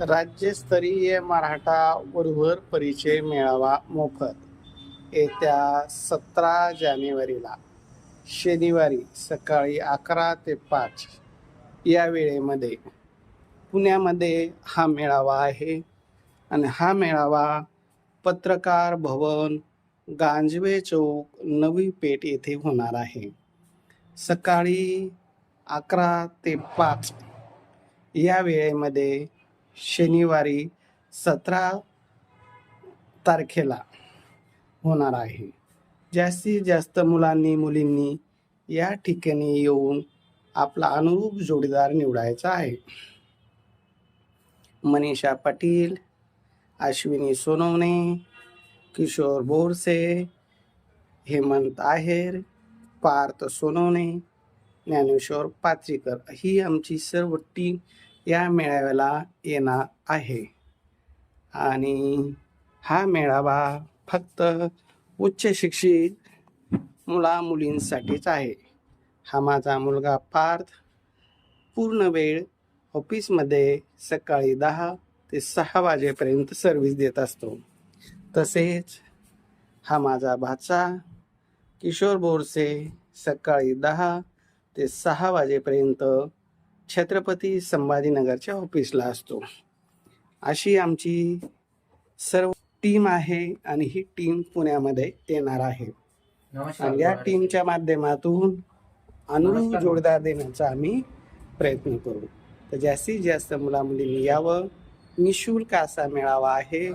राज्यस्तरीय मराठा वधूवर परिचय मेळावा मोफत. येत्या सतरा जानेवारीला शनिवारी सकाळी अकरा ते पाच या वेळेमध्ये पुण्यामध्ये हा मेळावा आहे. आणि हा मेळावा पत्रकार भवन गांजवे चौक नवी पेठ येथे होणार आहे. सकाळी अकरा ते पाच या वेळेमध्ये शनिवारी सतरा तारखेला होणार आहे. जास्तीत जास्त मुलांनी मुलींनी या ठिकाणी येऊन आपला अनुरूप जोडीदार निवडायचा आहे. मनीषा पाटील अश्विनी सोनवणे किशोर बोरसे हेमंत आहेर पार्थ सोनवणे ज्ञानेश्वर पात्रीकर ही आमची सर्व टीम या मेळाव्याला येणार आहे. आणि हा मेळावा फक्त उच्च शिक्षित मुला मुलींसाठीच आहे. हा माझा मुलगा पार्थ. पूर्ण वेळ ऑफिसमध्ये सकाळी दहा ते सहा वाजेपर्यंत सर्व्हिस देत असतो. तसेच हा माझा भाचा किशोर बोरसे सकाळी दहा ते सहा वाजेपर्यंत छत्रपती संभाजीनगरच्या ऑफिसला असतो. अशी आमची सर्व टीम आहे आणि ही टीम पुण्यामध्ये येणार आहे. आणि या टीमच्या माध्यमातून अनुरूप जोडदार देण्याचा आम्ही प्रयत्न करू. तर जास्तीत जास्त मुला मुलींनी यावं. निशुल्क असा मेळावा आहे.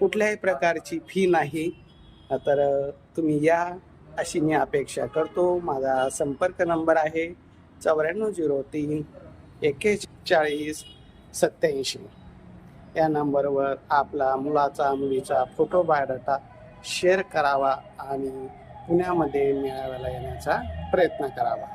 कुठल्याही प्रकारची फी नाही. तर तुम्ही या अशी मी अपेक्षा करतो. माझा संपर्क नंबर आहे चौऱ्याण्णव झिरो तीन एक्केचाळीस सत्याऐंशी या नंबरवर आपला मुलाचा मुलीचा फोटो बायोडाटा शेअर करावा आणि पुण्यामध्ये मेळाव्याला येण्याचा प्रयत्न करावा.